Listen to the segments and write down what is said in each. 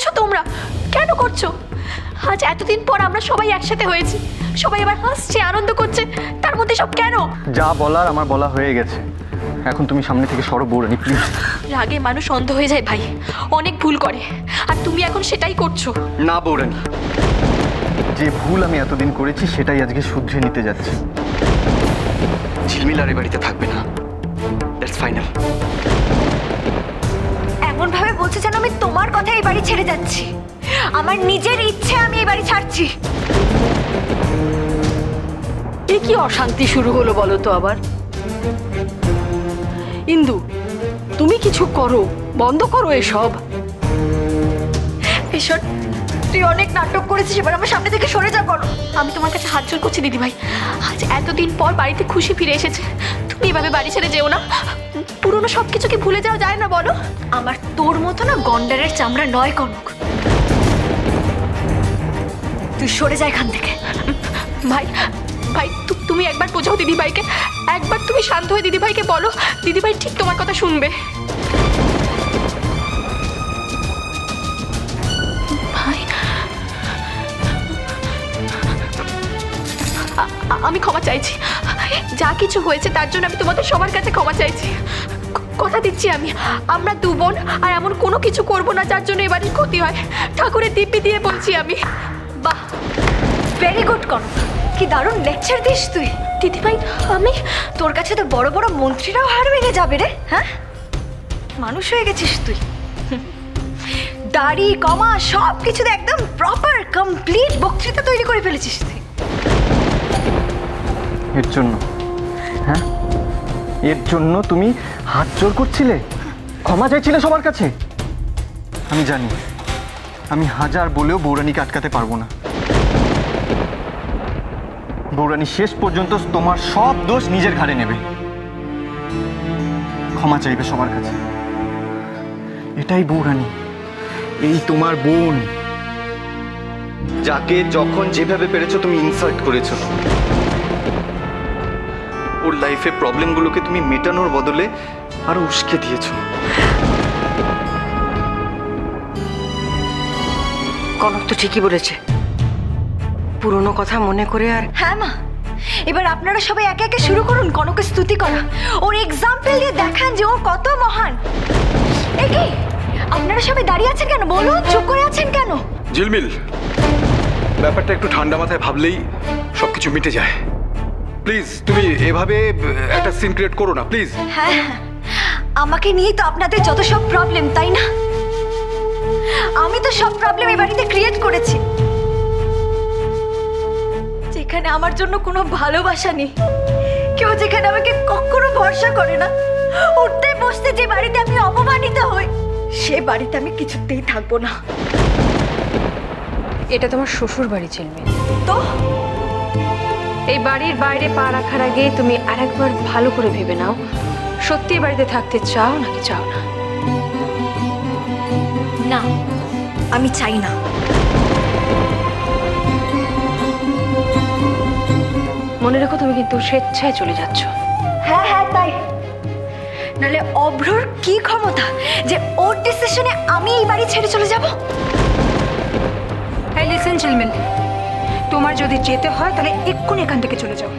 করছ তোমরা? কেন করছ? আজ এতদিন পর আমরা সবাই একসাথে হয়েছি। সবাই আবার হাসছে আনন্দ করছে। তার মধ্যে সব কেন? যা বলার আমার বলা হয়ে গেছে। এখন তুমি সামনে থেকে সরো বৌরানি প্লিজ রাগে মানুষ অন্ধ হয়ে যায় ভাই। অনেক ভুল করে। আর তুমি এখন সেটাই করছ। না বৌরানি যে ভুল আমি এতদিন করেছি সেটাই আজকে শুধরে নিতে যাচ্ছি। ঝিলমিল আর এ বাড়িতে থাকবে না। দ্যাটস ফাইনাল এমন ভাবে বলছে যেন আমি তোমার কথা এই বাড়ি ছেড়ে যাচ্ছি। আমার নিজের ইচ্ছে আমি এই বাড়ি ছাড়ছি। এ কি অশান্তি শুরু হলো বলো তো আবার? ইন্দু তুমি কিছু করো বন্ধ করো এসব। ভীষণ তুই অনেক নাটক করেছিস এবার আমার সামনে থেকে সরে যা করো আমি তোমার কাছে হাত জোর করছি দিদিভাই। আজ এতদিন পর বাড়িতে খুশি ফিরে এসেছে। এভাবে বাড়ি ছেড়ে যেও না। পুরনো সব কিছুকে ভুলে যাওয়া যায় না বলো। আমার তোর মতো না গন্ডারের চামড়া নয় কনক। তুই সরে যা এখান থেকে। ভাই ভাই তুমি একবার বোঝাও দিদিভাইকে। একবার তুমি শান্ত হয়ে দিদিভাইকে বলো। দিদিভাই ঠিক তোমার কথা শুনবে। আমি ক্ষমা চাইছি। যা কিছু হয়েছে তার জন্য আমি তোমাদের সবার কাছে ক্ষমা চাইছি। কথা দিচ্ছি আমি। আমরা দু বোন আর এমন কোনো কিছু করব না যার জন্য এবারের ক্ষতি হয়। ঠাকুরের দিব্যি দিয়ে বলছি আমি। বাহ ভেরি গুড কনক কি দারুণ লেকচার দিস তুই। দিদিভাই, আমি তোর কাছে তো বড় বড় মন্ত্রীরাও হার ভেঙে যাবে রে হ্যাঁ? মানুষ হয়ে গেছিস তুই। দাড়ি, কমা সব কিছুতে একদম প্রপার কমপ্লিট বক্তৃতা তৈরি করে ফেলেছিস তুই। এর জন্য। হ্যাঁ? এর জন্য তুমি হাত জোর করছিলে? ক্ষমা চাইছিলে সবার কাছে? আমি জানি। আমি হাজার বলেও বৌরানীকে আটকাতে পারব না। বৌরানী শেষ পর্যন্ত তোমার সব দোষ নিজের ঘাড়ে নেবে। ক্ষমা চাইবে সবার কাছে। এটাই বৌরানী এই তোমার বোন, যাকে যখন যেভাবে পেরেছ তুমি ইনসাল্ট করেছ। ওর লাইফে প্রবলেমগুলোকে তুমি মেটানোর বদলে আরও উস্কে দিয়েছ। কনক তো ঠিকই বলেছে। পুরনো কথা মনে করে আর হ্যাঁ মা এবার আপনারা সবাই একে একে শুরু করুন কনকের স্তুতি করা। ওর এক্সাম্পল দিয়ে দেখান যে ও কত মহান। এ কি? আপনারা সবাই দাঁড়িয়ে আছেন কেন? বলুন চুপ করে আছেন কেন? ঝিলমিল ব্যাপারটা একটু ঠান্ডা মাথায় ভাবলেই সবকিছু মিটে যায়। প্লিজ তুমি এভাবে একটা সিন ক্রিয়েট করো না প্লিজ হ্যাঁ হ্যাঁ। আমাকে নিয়েই তো আপনাদের যত সব প্রবলেম তাই না? আমি তো সব প্রবলেম এই বাড়িতে ক্রিয়েট করেছি। যেখানে আমার জন্য কোনো ভালোবাসা নেই। কেউ যেখানে আমাকে কখনো ভরসা করে না। উঠতে বসতে যে বাড়িতে আমি অপমানিত হই সে বাড়িতে আমি কিছুতেই থাকব না। এটা তোমার শ্বশুর বাড়ি চিলমি তো? এই বাড়ির বাইরে পা রাখার আগে তুমি আরেকবার ভালো করে ভেবে নাও। সত্যি বাড়িতে থাকতে চাও নাকি চাও না? না আমি চাই না। মনে রেখো তুমি কিন্তু স্বেচ্ছায় চলে যাচ্ছ। হ্যাঁ হ্যাঁ তাই। নালে অভ্রর কি ক্ষমতা যে ওর ডিসিশনে আমি এই বাড়ি ছেড়ে চলে যাব? এই লিসেন চিলমিল তোমার যদি যেতে হয় তাহলে এক্ষুনি এখান থেকে চলে যাও।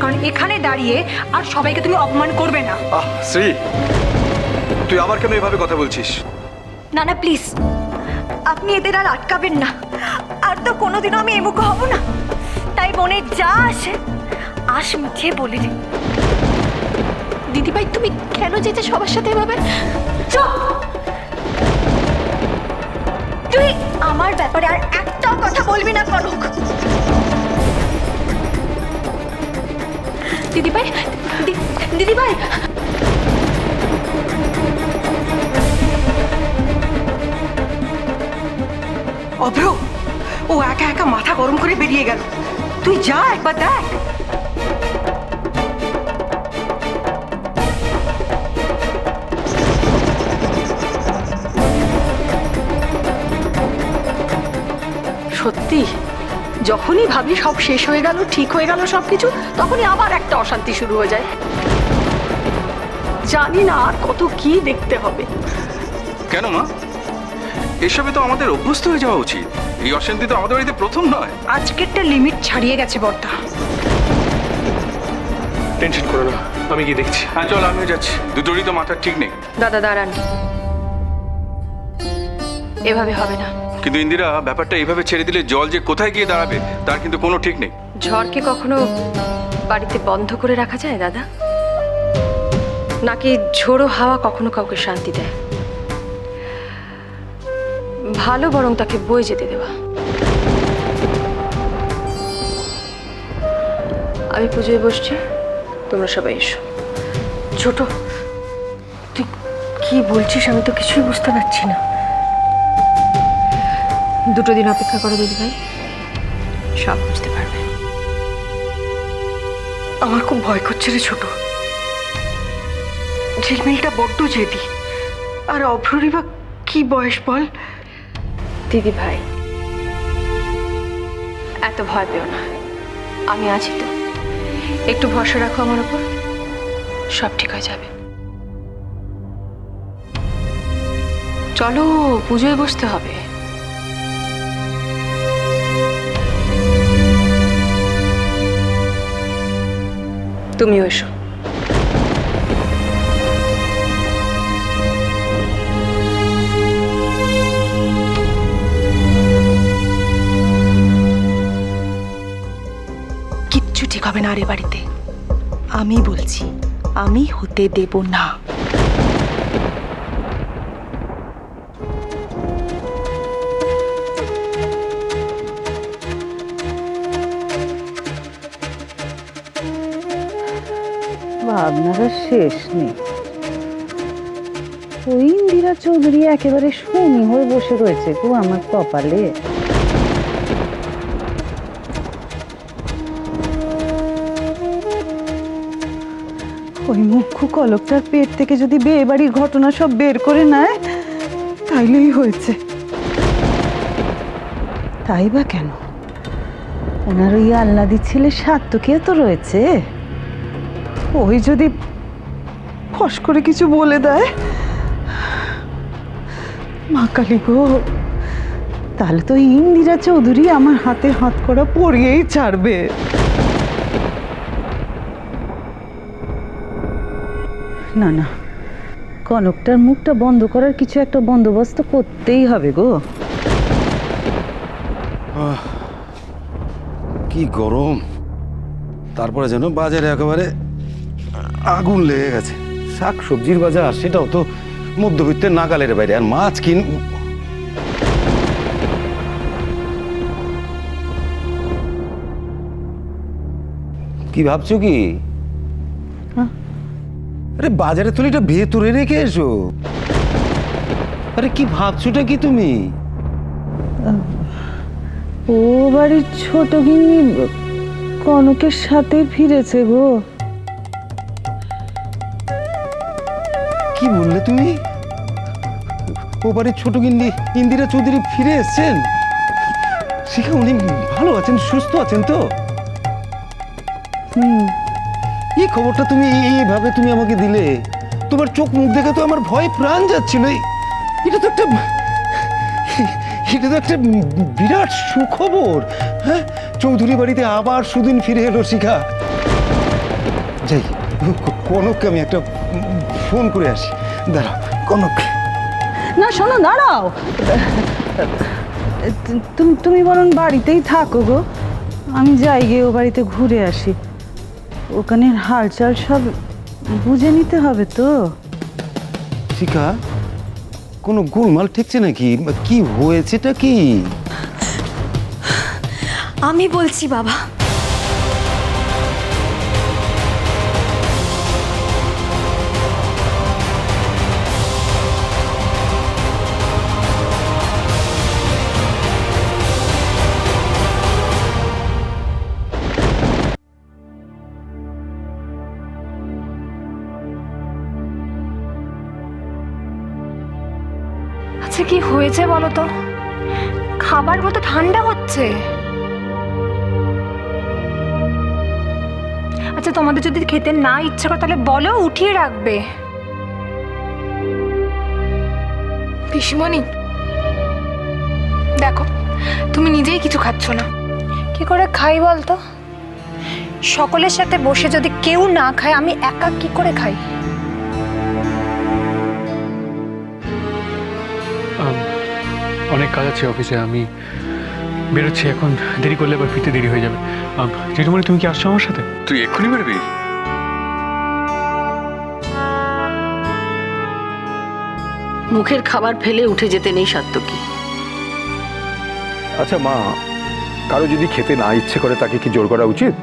কারণ এখানে দাঁড়িয়ে আর সবাইকে তুমি অপমান করবে না। আহ শ্রী তুই আবার কেন এভাবে কথা বলছিস? না না প্লিজ। আপনি এদের আর আটকাবেন না। আর তো কোনোদিনও আমি এমুখ হব না। তাই মনে যা আসে আশ মিঠিয়ে বলে দিই। দিদিভাই তুমি কেন যেতে সবার সাথে এভাবে? চুপ! তুই আমার ব্যাপারে আর একটাও কথা বলবি না কনক দিদিভাই দিদিভাই। অভ্র, ও একা একা মাথা গরম করে বেরিয়ে গেল। তুই যা একবার দেখ। সত্যি? যখনই ভাবি সব শেষ হয়ে গেল ঠিক হয়ে গেল সব কিছু তখনই আবার একটা অশান্তি শুরু হয়ে যায়। জানি না আর কত কি দেখতে হবে। কেন মা? এসবে তো আমাদের অভ্যস্ত হয়ে যাওয়া উচিত। এই অশান্তি তো আমাদের বাড়িতে প্রথম নয়। আজকেরটা লিমিট ছাড়িয়ে গেছে বর্তা টেনশন করো না আমি গিয়ে দেখছি। হ্যাঁ চল আমিও যাচ্ছি। দুটোরই তো মাথার ঠিক নেই। দাদা দাঁড়ান। এভাবে হবে না। কিন্তু ইন্দিরা, ব্যাপারটা এইভাবে ছেড়ে দিলে জল যে কোথায় গিয়ে দাঁড়াবে, তার কিন্তু কোনো ঠিক নেই। ঝড়কে কখনো বাড়িতে বন্ধ করে রাখা যায়, দাদা? নাকি ঝোড়ো হাওয়া কখনো কাউকে শান্তি দেয়? ভালো বরং তাকে বয়ে যেতে দেওয়া। আমি পুজোয় বসছি, তোমরা সবাই এসো। ছোট, তুই কি বলছিস আমি তো কিছুই বুঝতে পারছি না। দুটো দিন অপেক্ষা করো দিদি ভাই। সব বুঝতে পারবে। আমার খুব ভয় করছে রে ছোট। ঝিলমিলটা বড্ড জেদি। আর অভ্ররই বা কি বয়স বল? দিদি ভাই এত ভয় পেও না। আমি আছি তো। একটু ভরসা রাখো আমার উপর। সব ঠিক হয়ে যাবে। চলো পুজোয় বসতে হবে। তুমিও এসো। কিচ্ছু ঠিক হবে না আর এ বাড়িতে। আমি বলছি, আমি হতে দেব না। ভাবনার আর শেষ নেই। ওই ইন্দিরা চৌধুরী একেবারে শনি হয়ে বসে রয়েছে গো আমার কপালে। ওই মুখ্য কলকটার পেট থেকে যদি বিয়ে বাড়ির ঘটনা সব বের করে নেয়, তাইলেই হয়েছে। তাই বা কেন? ওনার ওই আল্লাদি ছেলে সাত্তকেও তো রয়েছে। ওই যদি ফস করে কিছু বলে দেয়? মা কালী গো, তাহলে তো ইন্দিরা চৌধুরী আমার হাতে হাত করা পড়িয়েই ছাড়বে। না না, কনকটার মুখটা বন্ধ করার কিছু একটা বন্দোবস্ত করতেই হবে গো। কি গরম। তারপরে যেন বাজারে একেবারে আগুন লেগে গেছে। শাক সবজির বাজার সেটাও তো মধ্যবিত্তের নাগালের বাইরে। আর মাছ কিন কি ভাবছ কি? হ্যাঁ? আরে বাজারে তুলিটা ভেতরে রেখে এসো। আরে কি ভাবছোটা কি তুমি? ও বাড়ির ছোট গিন্নি কনকের সাথে ফিরেছে গো। বললে তুমি? ও বাড়ির ছোট গিন্নি ইন্দিরা চৌধুরী ফিরে এসেছেন? শিখা উনি ভালো আছেন সুস্থ আছেন তো? হুম। এই খবরটা তুমি এইভাবে তুমি আমাকে দিলে। তোমার চোখ মুখ দেখে তো আমার ভয় প্রাণ যাচ্ছিল। এটা তো একটা এটা তো একটা বিরাট সুখবর। হ্যাঁ? চৌধুরী বাড়িতে আবার সুদিন ফিরে এলো শিখা। যাই কনককে আমি একটা ফোন করে আসি। দাঁড়াও কনক না শোনো দাঁড়াও। তুমি তুমি বরং বাড়িতেই থাকো গো। আমি যাই গিয়ে ও বাড়িতে ঘুরে আসি। ওখানের হালচাল সব বুঝে নিতে হবে তো। শিখা কোনো গোলমাল ঠেকছে নাকি? কি হয়েছেটা কি? আমি বলছি বাবা কি হয়েছে বলো তো খাবার মতো ঠান্ডা হচ্ছে। আচ্ছা তোমাদের যদি খেতে না ইচ্ছা করে, তাহলে বলো, উঠিয়ে রাখবে। পিসিমণি, দেখো, তুমি নিজেই কিছু খাচ্ছ না। কি করে খাই বলতো? সকলের সাথে বসে যদি কেউ না খায়, আমি একা কি করে খাই? অনেক কাজ আছে অফিসে আমি বেরোচ্ছি এখন। দেরি করলে আবার ফিরতে দেরি হয়ে যাবে। জেঠুমণি তুমি কি আসছো আমার সাথে? তুই এক্ষুনি বেরবি? মুখের খাবার ফেলে উঠে যেতে নেই সাত্তকী আচ্ছা মা কারও যদি খেতে না ইচ্ছে করে তাকে কি জোর করা উচিত?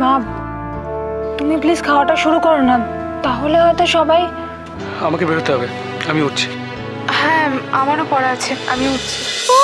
মা তুমি প্লিজ খাওয়াটা শুরু করো না। তাহলে হয়তো সবাই আমাকে বেরোতে হবে। আমি উঠছি। হ্যাঁ আমারও পড়া আছে। আমি উঠছি। ও